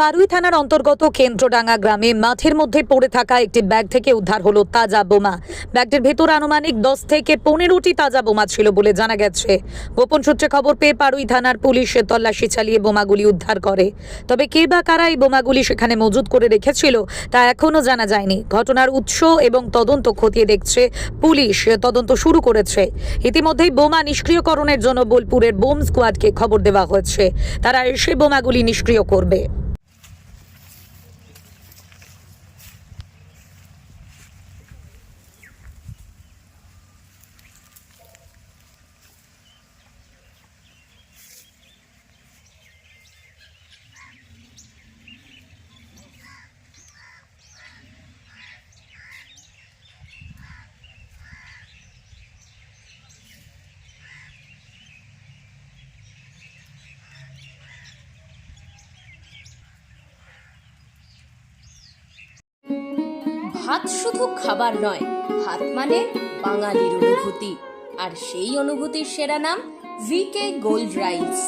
পারুই থানার অন্তর্গত কেন্দ্রডাঙ্গা গ্রামে মাঠের মধ্যে পড়ে থাকা একটি ব্যাগ থেকে উদ্ধার হলো তাজা বোমা। ব্যাগটির ভেতর আনুমানিক দশ থেকে পনেরোটি তাজা বোমা ছিল বলে জানা গেছে। গোপন সূত্রে খবর পেয়ে পারুই থানার পুলিশ তল্লাশি চালিয়ে বোমাগুলি উদ্ধার করে। তবে কে বা কারা এই বোমাগুলি সেখানে মজুত করে রেখেছিল, তা এখনও জানা যায়নি। ঘটনার উৎস এবং তদন্ত খতিয়ে দেখছে পুলিশ তদন্ত শুরু করেছে। ইতিমধ্যেই বোমা নিষ্ক্রিয়করণের জন্য বোলপুরের বোম স্কোয়াডকে খবর দেওয়া হয়েছে। তারা এসে বোমাগুলি নিষ্ক্রিয় করবে। ভাত শুধু খাবার নয় ভাত মানে বাঙালির অনুভূতি। আর সেই অনুভূতির সেরা নাম ভিকে গোল্ড রাইস